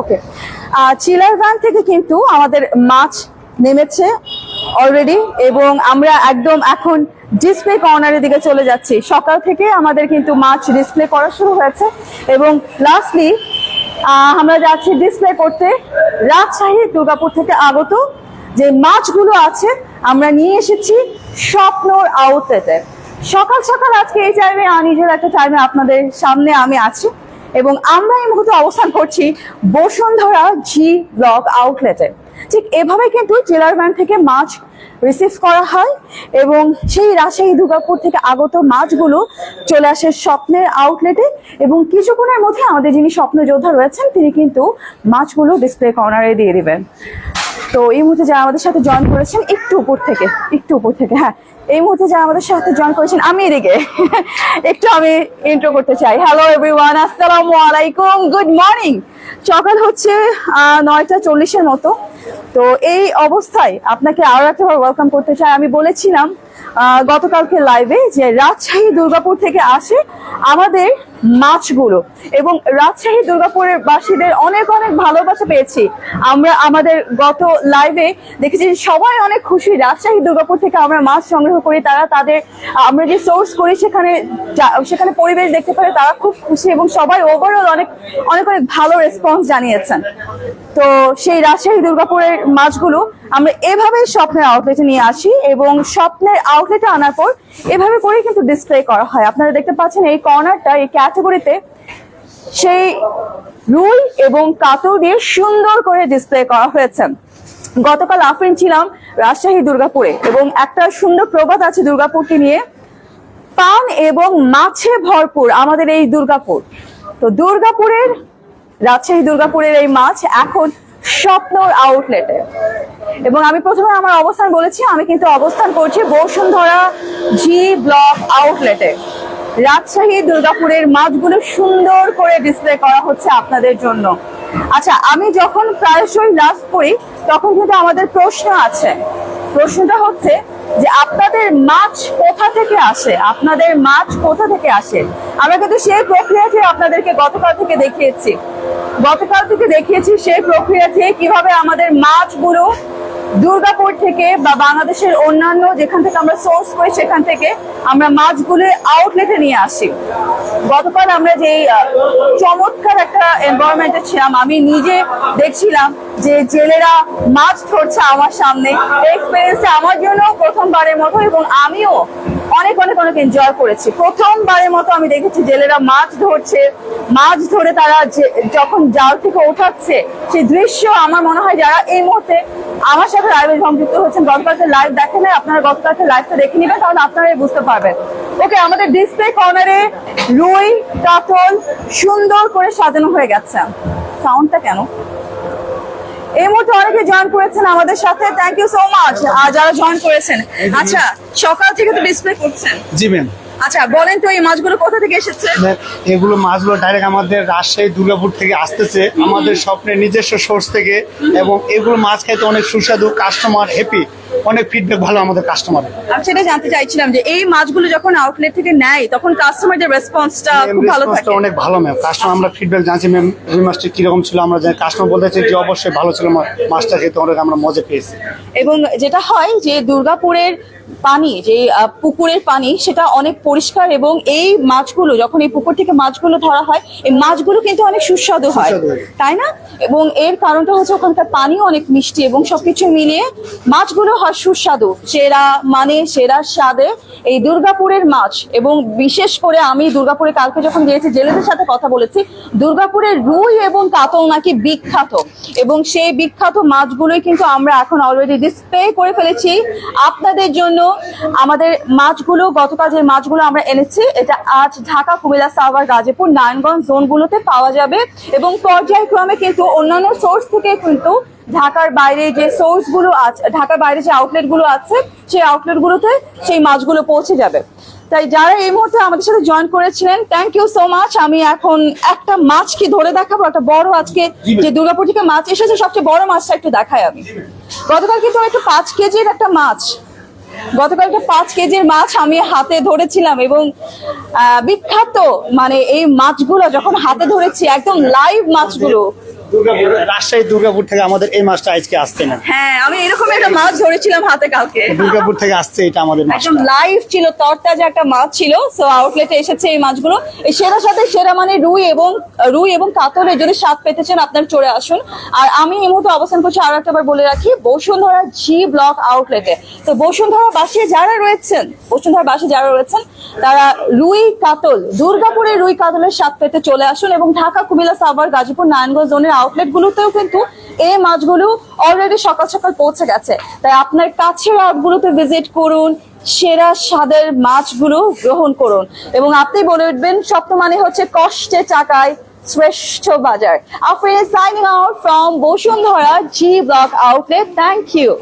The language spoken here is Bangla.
ওকে চিলার ভ্যান থেকে কিন্তু আমাদের মাছ নেমেছে অলরেডি এবং আমরা একদম এখন ডিসপ্লে কর্নারের দিকে চলে যাচ্ছি। সকাল থেকে আমাদের কিন্তু মাছ ডিসপ্লে করা শুরু হয়েছে এবং লাস্টলি আমরা যাচ্ছি ডিসপ্লে করতে রাজশাহী দুর্গাপুর থেকে আগত যে মাছগুলো আছে, আমরা নিয়ে এসেছি স্বপ্নর আউটলেটে সকাল সকাল আজকে এই টাইমে নিজের একটা টাইমে আপনাদের সামনে আমি আছি। এবং আমরা এই মুহূর্তে অবস্থান করছি বসুন্ধরা জি ব্লক আউটলেটে ঠিক এভাবে কিন্তু জেলার ব্যাংক থেকে মাছ রিসিভ করা হয় এবং সেই রাজশাহী, দুর্গাপুর থেকে আগত মাছগুলো চলে আসে স্বপ্নের আউটলেটে এবং কিছুক্ষণের মধ্যে আমাদের যিনি স্বপ্ন যোদ্ধা রয়েছেন, তিনি কিন্তু মাছগুলো ডিসপ্লে কর্নারে দিয়ে দিবেন। তো এই মুহূর্তে যারা আমাদের সাথে জয়েন করেছেন, একটু উপর থেকে, একটু উপর থেকে হ্যাঁ এই মুহূর্তে যারা আমাদের সাথে জয়েন করেছেন, আমি এদিকে, একটু আমি ইন্ট্রো করতে চাই। হ্যালো এভরিওয়ান আসসালামু আলাইকুম গুড মর্নিং সকাল হচ্ছে নয়টা চল্লিশের মতো। তো এই অবস্থায় আপনাকে আরও একটাবার ওয়েলকাম করতে চাই। আমি বলেছিলাম গতকালকে লাইভে যে রাজশাহী দুর্গাপুর থেকে আসে আমাদের মাছগুলো। এবং রাজশাহী দুর্গাপুরের বাসীদের অনেক অনেক ভালোবাসা পেয়েছি। আমরা আমাদের গত লাইভে দেখেছি সবাই অনেক খুশি। রাজশাহী দুর্গাপুর থেকে আমরা মাছ সংগ্রহ করি। তারা তাদের, আমরা যে সোর্স করি সেখানে সেখানে পরিবেশ দেখতে পারে তারা খুব খুশি এবং সবাই ওভারঅল অনেক অনেক অনেক ভালো রেসপন্স জানিয়েছেন। তো সেই রাজশাহী দুর্গাপুরের মাছগুলো আমরা এভাবে স্বপ্নের আউটলেটে নিয়ে আসি এবং স্বপ্নের আউটলেটে আনার পর এভাবে করে কিন্তু ডিসপ্লে করা হয়। আপনারা দেখতে পাচ্ছেন এই কর্নারটা এই ক্যাটাগরিতে সেই রুল এবং কাতল দিয়ে সুন্দর করে ডিসপ্লে করা হয়েছে। গতকাল আফরিন ছিলাম রাজশাহী দুর্গাপুরে এবং একটা সুন্দর প্রবাদ আছে দুর্গাপুরকে নিয়ে। পান এবং মাছে ভরপুর আমাদের এই দুর্গাপুর। তো দুর্গাপুরের, রাজশাহী দুর্গাপুরের এই মাছ এখন স্বপ্নর আউটলেটে এবং আমি প্রথমে আমার অবস্থান বলেছি, আমি কিন্তু অবস্থান করছি বসুন্ধরা জি ব্লক আউটলেটে রাজশাহী দুর্গাপুরের মাছগুলো সুন্দর করে ডিসপ্লে করা হচ্ছে আপনাদের জন্য। আচ্ছা আমি যখন প্রায়শই লাভ করি, তখন কিন্তু আমাদের প্রশ্ন আছে। প্রশ্নটা হচ্ছে যে আপনাদের মাছ থেকে আসে? আপনাদের মাছ কোথা থেকে আসে? আমরা কিন্তু সেই প্রক্রিয়াটি আপনাদেরকে গতকাল থেকে দেখিয়েছি। গতকাল থেকে দেখিয়েছি সেই প্রক্রিয়াতে কীভাবে আমাদের মাছগুলো দুর্গাপুর থেকে বা বাংলাদেশের অন্যান্য যেখান থেকে আমরা সোর্স করি, সেখান থেকে আমরা মাছগুলো আউটলেটে নিয়ে আসি। গতকাল আমরা যে চমৎকার একটা এনভায়রনমেন্টে ছিলাম, আমি নিজে দেখছিলাম যে জেলেরা মাছ ধরছে আমার সামনে। এক্সপিরিয়েন্স আমার জন্য প্রথমবারের মতো এবং আমিও অনেক অনেক অনেক এনজয় করেছি। প্রথমবারের মতো আমি দেখেছি জেলেরা মাছ ধরছে। মাছ ধরে তারা যখন জাল থেকে ওঠাচ্ছে, সেই দৃশ্য আমার মনে হয় যারা এই মুহূর্তে আমার সাথে লাইভে সংযুক্ত হচ্ছেন গতকালকে লাইভ দেখেন আপনারা গতকালকে লাইভটা দেখে নেবেন, তাহলে আপনারাই বুঝতে পারবেন। ওকে আমাদের ডিসপ্লে কর্নারে রুই, কাতল সুন্দর করে সাজানো হয়ে গেছে। সাউন্ডটা কেন? এই মুহূর্তে অনেকে জয়েন করেছেন আমাদের সাথে। থ্যাংক ইউ সো মাচ আর যারা জয়েন করেছেন। আচ্ছা সকাল থেকে তো ডিসপ্লে করছেন। জি ম্যাম আচ্ছা বলেন তো এই মাছগুলো কোথা থেকে এসেছে? এগুলো মাছগুলো ডাইরেক্ট আমাদের রাজশাহী দুর্গাপুর থেকে আসতেছে। আমাদের স্বপ্নের নিজস্ব সোর্স থেকে। এবং এগুলো মাছ খাইতে অনেক সুস্বাদু কাস্টমার হ্যাপি অনেক ফিডব্যাক ভালো আমাদের কাস্টমারের আমি সেটা জানতে চাইছিলাম যে এই মাছগুলো যখন আউটলেট থেকে নেয় তখন কাস্টমারদের রেসপন্সটা খুব ভালো থাকে। অনেক ভালো ম্যাম কাস্টমার আমরা ফিডব্যাক জানছি ম্যাম রুই মাছটি কীরকম ছিল আমরা জানি কাস্টমার বলতেছে যে অবশ্যই ভালো ছিল মাছটা খেতে অনেক আমরা মজা পেয়েছি। এবং যেটা হয় যে দুর্গাপুরের পানি যে পুকুরের পানি সেটা অনেক পরিষ্কার এবং এই মাছগুলো যখন এই পুকুর থেকে মাছগুলো ধরা হয় এই মাছগুলো কিন্তু অনেক সুস্বাদু হয়। তাই না? এবং এর কারণটা হচ্ছে ওখানকার পানিও অনেক মিষ্টি এবং সবকিছু মিলিয়ে মাছগুলো হয় সুস্বাদু, সেরা মানে সেরা স্বাদে এই দুর্গাপুরের মাছ এবং বিশেষ করে আমি দুর্গাপুরে কালকে যখন গিয়েছি, জেলেদের সাথে কথা বলেছি দুর্গাপুরের রুই এবং কাতল নাকি বিখ্যাত এবং সেই বিখ্যাত মাছগুলোই কিন্তু আমরা এখন অলরেডি ডিসপ্লে করে ফেলেছি। আপনাদের জন্য আমাদের মাছগুলো, গতকাল যে মাছগুলো আমরা এনেছি, এটা আজ ঢাকা, কুমিল্লা, সাভার, গাজীপুর, নারায়ণগঞ্জ জোনগুলোতে পাওয়া যাবে এবং পর্যায়ক্রমে কিন্তু অন্যান্য সোর্স থেকে কিন্তু ঢাকার বাইরে যে সোর্সগুলো আছে ঢাকার বাইরে যে আউটলেটগুলো আছে সেই আউটলেট গুলোতে সেই মাছগুলো পৌঁছে যাবে। তাই যারা এই মুহূর্তে আমাদের সাথে জয়েন করেছিলেন থ্যাংক ইউ সো মাচ আমি এখন একটা মাছ কি ধরে দেখাবো একটা বড় আজকে যে দুর্গাপুর থেকে মাছ এসেছে সবচেয়ে বড় মাছটা একটু দেখাই আমি। গতকাল কিন্তু একটা পাঁচ কেজির একটা মাছ। গতকালকে পাঁচ কেজির মাছ আমি হাতে ধরেছিলাম এবং বিখ্যাত মানে এই মাছগুলো যখন হাতে ধরেছি একদম লাইভ মাছগুলো রাজশাহী দুর্গাপুর থেকে আমাদের এই মাছটা আজকে আসছে না। হ্যাঁ আমি এরকম একটা মাছ ধরেছিলাম হাতে কালকে। দুর্গাপুর থেকে আসছে এটা আমাদের একদম লাইভ ছিল তরতাজা একটা মাছ ছিল সো আউটলেটে এসেছে এই মাছগুলো। এই সেরা সাথে সেরা মানে রুই এবং রুই এবং কাতলের যদি স্বাদ পেতে চান আপনার চলে আসুন। আর আমি এই মুহূর্তে অবস্থান করছি আরও একটাবার বলে রাখি বসুন্ধরা জি ব্লক আউটলেটে তো বসুন্ধরা বাসে যারা রয়েছেন বসুন্ধরা বাসে যারা রয়েছেন তারা রুই কাতল দুর্গাপুরের রুই কাতলের স্বাদ পেতে চলে আসুন এবং ঢাকা কুমিল্লা সাভার গাজীপুর নারায়ণগঞ্জ জোনের আউটলেট গুলোতেও কিন্তু এই মাছগুলো অলরেডি সকাল সকাল পৌঁছে গেছে। তাই আপনার কাছের আউটগুলোতে ভিজিট করুন, সেরা স্বাদের মাছগুলো গ্রহণ করুন। এবং আপনি বলে উঠবেন স্বপ্ন মানে হচ্ছে কষ্টে টাকায় শ্রেষ্ঠ বাজার। Afrin signing out from Bashundhara G block outlet thank you